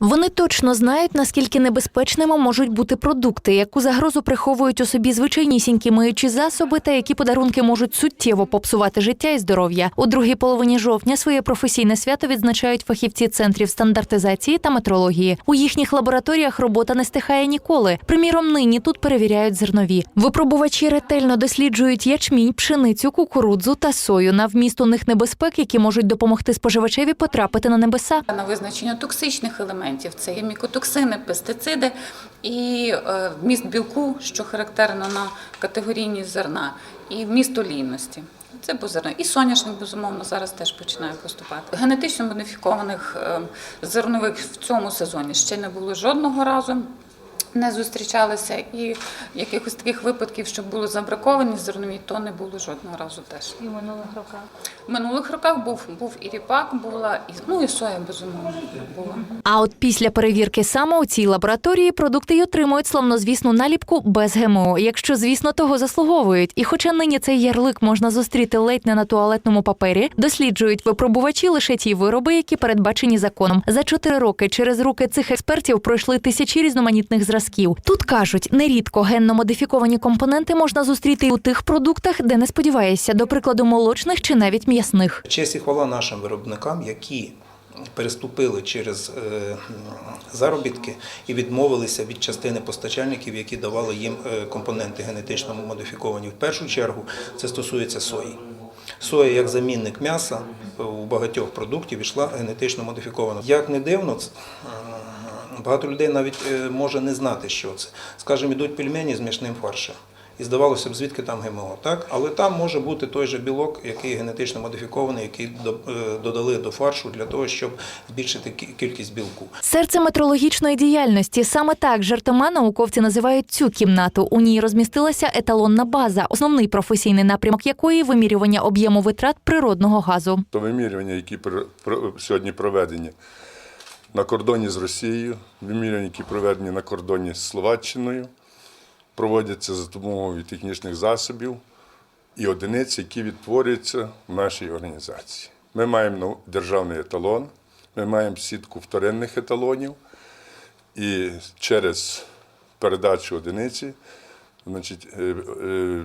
Вони точно знають, наскільки небезпечними можуть бути продукти, яку загрозу приховують у собі звичайнісінькі миючі засоби, та які подарунки можуть суттєво попсувати життя і здоров'я. У другій половині жовтня своє професійне свято відзначають фахівці центрів стандартизації та метрології. У їхніх лабораторіях робота не стихає ніколи. Приміром, нині тут перевіряють зернові. Випробувачі ретельно досліджують ячмінь, пшеницю, кукурудзу та сою на вміст у них небезпек, які можуть допомогти споживачеві потрапити на небеса. на визначення токсичних елементів. Це є мікотоксини, пестициди і е, вміст білку, що характерно на категорійні зерна, і вміст олійності. Це бозерно. І соняшник, безумовно, зараз теж починає поступати. Генетично модифікованих е, зернових в цьому сезоні ще не було жодного разу. Не зустрічалися і якихось таких випадків, щоб були забраковані зернові, то не було жодного разу теж. І в минулих роках. В минулих роках був, був і ріпак, була, і, ну і соя, безумовно, була. А от після перевірки саме у цій лабораторії продукти й отримують славнозвісну наліпку без ГМО, якщо, звісно, того заслуговують. І хоча нині цей ярлик можна зустріти ледь не на туалетному папері, досліджують випробувачі лише ті вироби, які передбачені законом. За чотири роки через руки цих експертів пройшли тисячі різноманітних зразків. Тут кажуть, нерідко генно модифіковані компоненти можна зустріти у тих продуктах, де не сподіваєшся, до прикладу, молочних чи навіть м'ясних. Честь і хвала нашим виробникам, які переступили через е, заробітки і відмовилися від частини постачальників, які давали їм е, компоненти генетично модифіковані. В першу чергу це стосується сої. Соя як замінник м'яса у багатьох продуктів йшла генетично модифікована. Як не дивно, е, багато людей навіть е, може не знати, що це. Скажімо, йдуть пельмені з м'ясним фаршем. І здавалося б, звідки там ГМО, так? Але там може бути той же білок, який генетично модифікований, який до- е, додали до фаршу для того, щоб збільшити кі- кількість білку. Серце метрологічної діяльності саме так жартома науковці називають цю кімнату. У ній розмістилася еталонна база, основний професійний напрямок якої вимірювання об'єму витрат природного газу. То вимірювання, які сьогодні проведені на кордоні з Росією, вимірювання, проведені на кордоні з Словаччиною, проводяться за допомогою технічних засобів і одиниць, які відтворюються в нашій організації. Ми маємо державний еталон, ми маємо сітку вторинних еталонів, і через передачу одиниці значить, е, е,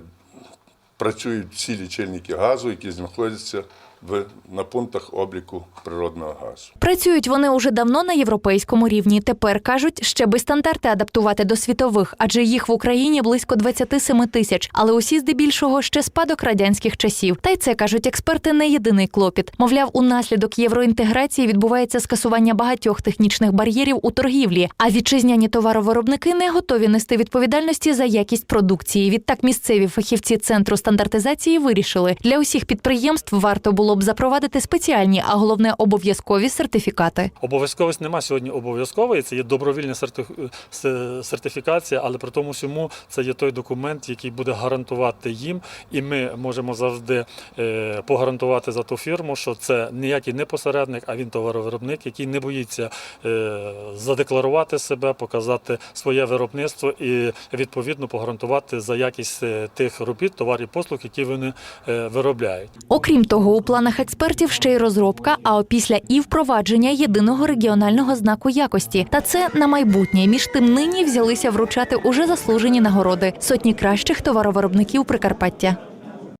працюють всі лічильники газу, які знаходяться в, на пунктах обліку природного газу. Працюють вони уже давно на європейському рівні. Тепер кажуть, ще би стандарти адаптувати до світових, адже їх в Україні близько 27 тисяч. Але усі здебільшого ще спадок радянських часів. Та й це кажуть експерти не єдиний клопіт. Мовляв, унаслідок євроінтеграції відбувається скасування багатьох технічних бар'єрів у торгівлі. А вітчизняні товаровиробники не готові нести відповідальності за якість продукції. Відтак місцеві фахівці центру стандартизації вирішили, для усіх підприємств варто було б запровадити спеціальні, а головне обов'язкові сертифікати. Обов'язковість нема сьогодні обов'язкової. Це є добровільна сертифікація, але при тому всьому це є той документ, який буде гарантувати їм, і ми можемо завжди е, погарантувати за ту фірму, що це ніякий не посередник, а він товаровиробник, який не боїться е, задекларувати себе, показати своє виробництво і відповідно погарантувати за якість е, тих робіт, товарів, послуг, які вони виробляють. Окрім того, у планах експертів ще й розробка, а опісля і впровадження єдиного регіонального знаку якості. Та це на майбутнє. Між тим нині взялися вручати уже заслужені нагороди сотні кращих товаровиробників Прикарпаття.